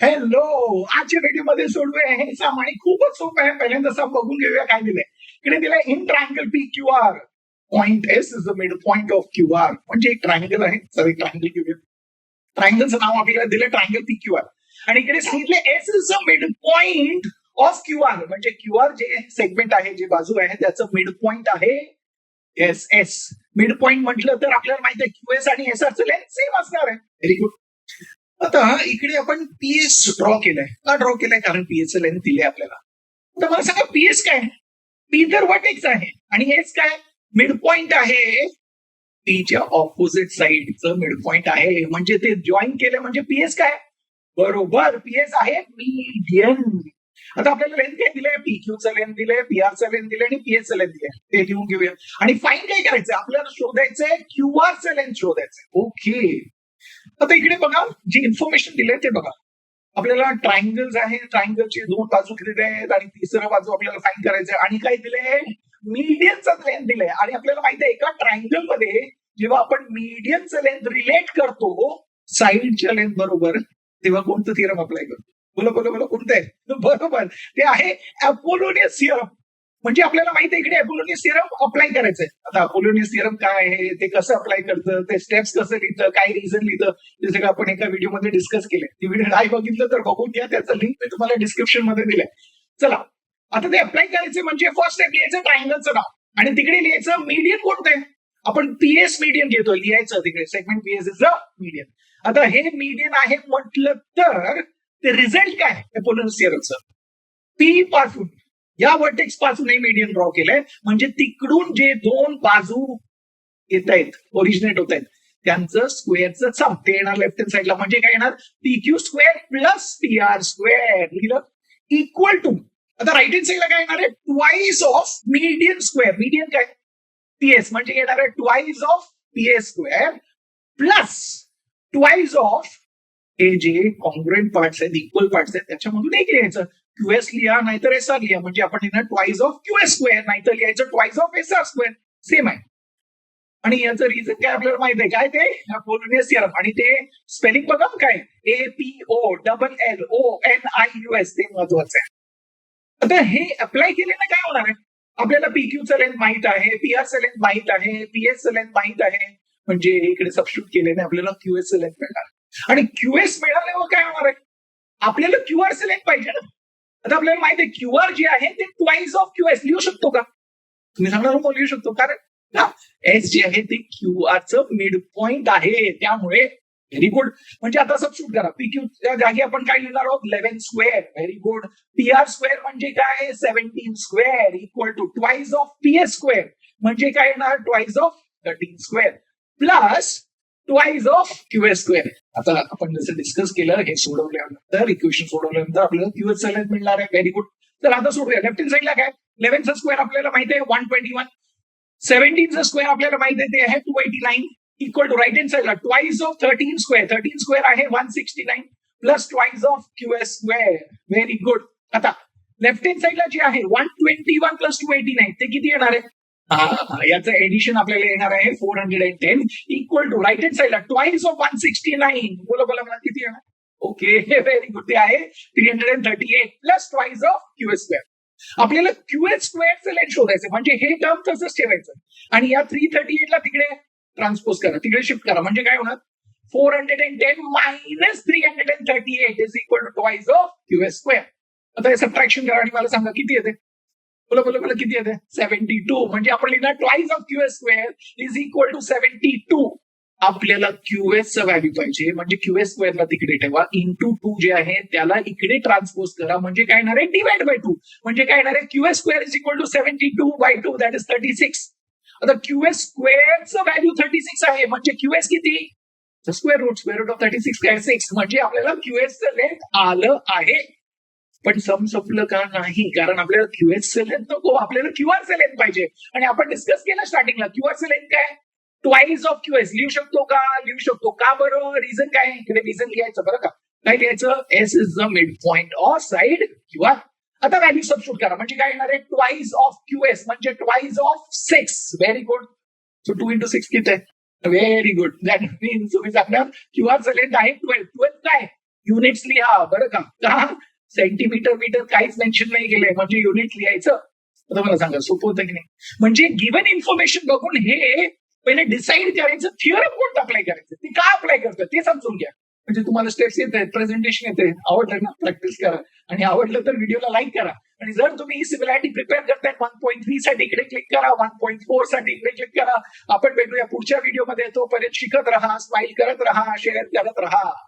Hello आजच्या व्हिडिओमध्ये सोडूया हे साम आणि खूपच सोपं आहे. पहिल्यांदा साम बघून घेऊया काय दिलंय. इकडे दिलंय in triangle P Q R point S is the mid point of Q R म्हणजे एक ट्रायंगल आहे. सॉरी ट्रायंगल घेऊया. ट्रायंगलचं नाव आपल्याला दिलं ट्रायंगल पी क्यू आर आणि इकडे सांगितलं S is the mid point of Q R म्हणजे क्यू आर जे सेगमेंट आहे जे बाजू आहे त्याचं मिड पॉइंट आहे एस एस मिड पॉइंट म्हटलं तर आपल्याला माहिती आहे क्यू एस आणि एस आरचं लेंथ सेम असणार आहे. व्हेरी गुड आता इकडे आपण पीएस ड्रॉ केलंय. का ड्रॉ केलंय? कारण पीएस लेन दिले आपल्याला. तर मला सांगा पीएस काय? पी तर वटेक्स आहे. आणि हेच काय? मिड पॉइंट आहे पीच्या ऑपोजिट साइडचं मिड पॉइंट आहे. म्हणजे ते जॉईन केलं म्हणजे पीएस काय? बरोबर पीएस आहे मीडियन आता आपल्याला लेन काय दिलंय? पीक्यूचं लेन दिलंय पी पीआरचं लेन दिलंय आणि पीएसचं लेन दिलंय. ते लिहून घेऊया. आणि फाईन काय करायचंय? आपल्याला शोधायचंय क्यूआरचं लेन शोधायचंय. ओके आता इकडे बघा जी इन्फॉर्मेशन दिले ते बघा. आपल्याला ट्रायंगल्स आहे ट्रायंगलचे दोन बाजू दिले आहेत आणि तिसरा बाजू आपल्याला फाईन करायचं आहे आणि काय दिलंय? मीडियनचा लेंथ दिलंय. आणि आपल्याला माहिती आहे एका ट्रायंगलमध्ये जेव्हा आपण मीडियनचं लेंथ रिलेट करतो साईडच्या लेंथ बरोबर तेव्हा कोणतं थिअरम अप्लाय करतो? बोला बोला बोला कोणतं आहे? बरोबर. ते आहे अपोलोनियस थिअरम म्हणजे आपल्याला माहिती आहे इकडे अपोलोनियस सिरम अप्लाय करायचंय. आता अपोलोनियस सिरम काय आहे? ते कसं अप्लाय करतं? ते स्टेप्स कसं लिहितं? काय रिझन लिहितं? ते सगळं आपण एका व्हिडिओमध्ये डिस्कस केलं ती व्हिडिओ नाही बघितलं तर बघून घ्या. त्याचं लिंक मी तुम्हाला डिस्क्रिप्शनमध्ये दिलंय. चला. आता ते अप्लाय करायचं म्हणजे फर्स्ट स्टेप लिहायचं ट्रायंगलचं नाव. आणि तिकडे लिहायचं मीडियम कोणतं आहे? आपण पीएस मीडियम घेतो लिहायचं तिकडे. Segment PS is a medium आता हे मीडियम आहे म्हटलं तर ते रिझल्ट काय अपोलोनियस सिरमचं पी पासून. या वर्टेक्सपासून हे मीडियन ड्रॉ केलंय. म्हणजे तिकडून जे दोन बाजू येत आहेत ओरिजिनेट होत आहेत त्यांचं स्क्वेअरचं सम ते येणार लेफ्ट हँड साईडला म्हणजे काय येणार? P Q square plus P R square लिहिलं? इक्वल टू आता राईट हँड साईडला काय येणार आहे? Twice of median square median काय? पीएस म्हणजे येणार आहे twice of PS square plus twice of हे जे कॉन्ग्रेंट पार्ट्स आहेत इक्वल पार्ट्स आहेत. त्याच्यामधून एक यायचं क्यूएस लिहा नाहीतर एस आर लिहा. म्हणजे आपण लिहिणार ट्वाईस ऑफ क्यूएस स्क्वेअर नाहीतर लिहायचं twice of S R square. Same आहे. आणि याचं रिझन काय आपल्याला माहीत आहे? काय ते? पोलोनियस थिअरम आणि ते स्पेलिंग बघा काय? A P O double L O N I U S ते महत्वाचं आहे. आता हे अप्लाय केलेलं काय होणार आहे? आपल्याला पीक्यूचं लेंथ माहीत आहे पी पीआरचं लेंथ माहीत आहे पीएसचं लेंथ माहीत आहे. म्हणजे इकडे सबस्टिट्यूट केल्याने आपल्याला क्यूएसचं लेंथ मिळणार. आणि क्यूएस मिळाल्यावर काय होणार आहे? आपल्याला क्यूआरचं लेंथ पाहिजे ना. आता आपल्याला माहिती आहे क्यूआर जे आहे ते ट्वाईस ऑफ क्यू एस लिहू शकतो का? तुम्ही सांगणार मग लिहू शकतो. कारण एस जे आहे ते क्यूआरचं मिड पॉइंट आहे. त्यामुळे व्हेरी गुड म्हणजे आता सबस्टिट्यूट करा. पी क्यूच्या जागी आपण काय लिहिणार आहोत? Eleven square very good P R square म्हणजे काय? Seventeen square equal to twice of P S square म्हणजे काय येणार? Twice of thirteen square plus twice of QS square आता आपण जसं डिस्कस केलं हे सोडवल्यानंतर इक्वेशन सोडवल्यानंतर आपल्याला क्यूएस लेंथ मिळणार आहे. व्हेरी गुड तर आता सोडूया. लेफ्ट हँड साईडला काय? इलेव्हनचा स्क्वेअर आपल्याला माहिती आहे वन ट्वेंटी वन सेव्हन्टीनचा स्क्वेअर आपल्याला माहिती आहे ते आहे two eighty nine equal to right hand साईडला twice of thirteen square thirteen square आहे one sixty nine plus twice of QS square very good आता लेफ्ट हँड साईडला जे आहे one twenty one plus two eighty nine ते किती येणार आहे? याचं एडिशन आपल्याला येणार आहे four hundred and ten equal to right hand साईडला twice of one sixty nine बोला बोला मला किती येणार? ओके व्हेरी गुड ते आहे three hundred and thirty eight plus twice of QS square आपल्याला क्यूएस स्क्वेअरचं लेंथ शोधायचं म्हणजे हे टर्म तसंच ठेवायचं. आणि या थ्री थर्टी एटला तिकडे ट्रान्सपोज करा. तिकडे शिफ्ट करा. म्हणजे काय होणार? Four hundred and ten minus three hundred and thirty eight is equal to twice of QS square आता हे सबट्रॅक्शन करा आणि मला सांगा किती येते? बोला बोला बोला किती येते? Seventy two. म्हणजे आपण लिहिणार twice of Q S square is equal to seventy two आपल्याला क्यूएसचं व्हॅल्यू पाहिजे. म्हणजे क्यूएस स्क्वेअरला तिकडे ठेवा. इंटू टू जे आहे त्याला इकडे ट्रान्सपोज करा. म्हणजे काय येणार आहे? डिवाइड बाय टू म्हणजे काय येणार आहे? QS square is equal to seventy two by two that is thirty six आता क्यूएस स्क्वेअरचं व्हॅल्यू थर्टी सिक्स आहे. म्हणजे क्यूएस किती? Square root square root of thirty six काय सिक्स म्हणजे आपल्याला क्यूएसचं लेंथ आलं आहे. पण सम संपलं का नाही? कारण आपल्याला क्यूएसचं लेंथ नको. आपल्याला क्यूआर सेल येत पाहिजे. आणि आपण डिस्कस केलं स्टार्टिंगला क्यूआरचं लेंथ काय? ट्वाईस ऑफ क्यूएस लिहू शकतो का? लिहू शकतो का बरं? रिझन काय? इकडे रिझन लिहायचं बरं का? काय लिहायचं? S is the mid point of side QR आता व्हॅल्यू सबस्टिट्यूट करा. म्हणजे काय येणार आहे? ट्वाईस ऑफ क्यूएस म्हणजे twice of six very good so two into six किती आहे? व्हेरी गुड दॅट मीन्स तुम्ही सांगणार क्यूआरचं लेंथ आहे ट्वेल्थ ट्वेल्थ काय? युनिट्स लिहा. बरं का? का? सेंटीमीटर मीटर काहीच मेन्शन नाही केलंय. म्हणजे युनिट लिहायचं. आता मला सांगा सोपं होतं की नाही? म्हणजे गिव्हन इन्फॉर्मेशन बघून हे पहिले डिसाईड करायचं थिअरम कोणतं अप्लाय करायचं? ते का अप्लाय करतं ते समजून घ्या. म्हणजे तुम्हाला स्टेप्स येत आहेत प्रेझेंटेशन येते आवडलं ना प्रॅक्टिस करा. आणि आवडलं तर व्हिडिओला लाईक करा. आणि जर तुम्ही ही सिमिलॅरिटी प्रिपेअर करताय वन पॉईंट थ्री साठी इकडे क्लिक करा वन पॉईंट फोरसाठी इकडे क्लिक करा. आपण भेटूया पुढच्या व्हिडिओमध्ये तोपर्यंत शिकत राहा स्माईल करत राहा शेअर करत राहा.